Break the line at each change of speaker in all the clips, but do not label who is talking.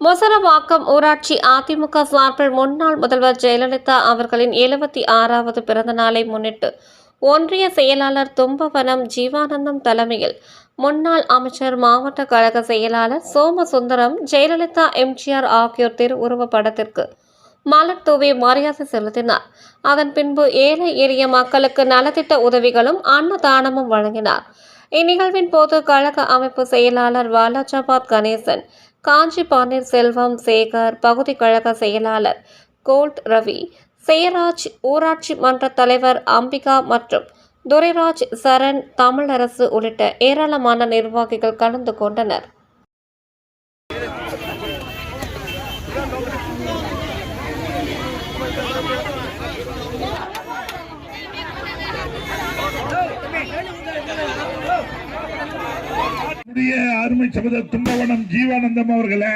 மொசரவாக்கம் ஊராட்சி அதிமுக சார்பில் முன்னாள் முதல்வர் ஜெயலலிதா அவர்களின் எழுபத்தி ஆறாவது பிறந்த நாளை முன்னிட்டு ஒன்றிய செயலாளர் தும்பவனம் ஜீவானந்தம் தலைமையில் முன்னாள் அமைச்சர் மாவட்ட கழக செயலாளர் சோமசுந்தரம் ஜெயலலிதா எம்ஜிஆர் ஆகியோர் திருவுருவ படத்திற்கு மலர் தூவி மரியாதை செலுத்தினார். அதன் பின்பு ஏழை எளிய மக்களுக்கு நலத்திட்ட உதவிகளும் அன்னதானமும் வழங்கினார். இந்நிகழ்வின் போது கழக அமைப்பு செயலாளர் வாலாஜாபாத் கணேசன் காஞ்சி பன்னீர்செல்வம் சேகர் பகுதி கழக செயலாளர் கோல்ட் ரவி செயராஜ் ஊராட்சி மன்ற தலைவர் அம்பிகா மற்றும் துரைராஜ் சரண் தமிழரசு உள்ளிட்ட ஏராளமான நிர்வாகிகள் கலந்து கொண்டனர்.
நம்முடைய அருமை சபத தும்பவனம் ஜீவானந்தம் அவர்களே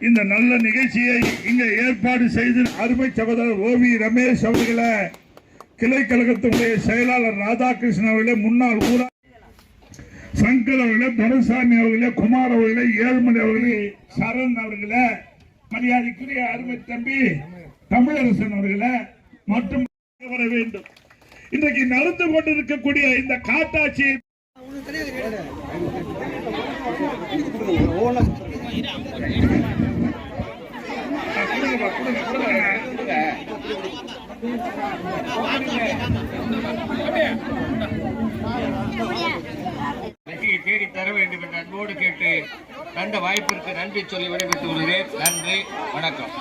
இந்த நல்ல நிகழ்ச்சியை இங்க ஏற்பாடு செய்து அருமை சகோதரர் ஓவி ரமேஷ் அவர்களே கிளை கழகத்தினுடைய செயலாளர் ராதாகிருஷ்ணன் அவர்களே முன்னாள் ஊரா சங்கர் அவர்களே துரசாமி அவர்களே குமார் அவர்களே ஏழ்மணி அவர்களே சரண் அவர்களே மரியாதைக்குரிய அருமை தம்பி தமிழரசன் அவர்களே மற்றும் வர வேண்டும். இன்றைக்கு நடந்து கொண்டிருக்கக்கூடிய இந்த காட்டாட்சி
தேடி தர வேண்டும் என்று அன்போடு கேட்டு தந்த வாய்ப்பிற்கு நன்றி சொல்லி விடைபெற்று கொள்கிறேன். நன்றி வணக்கம்.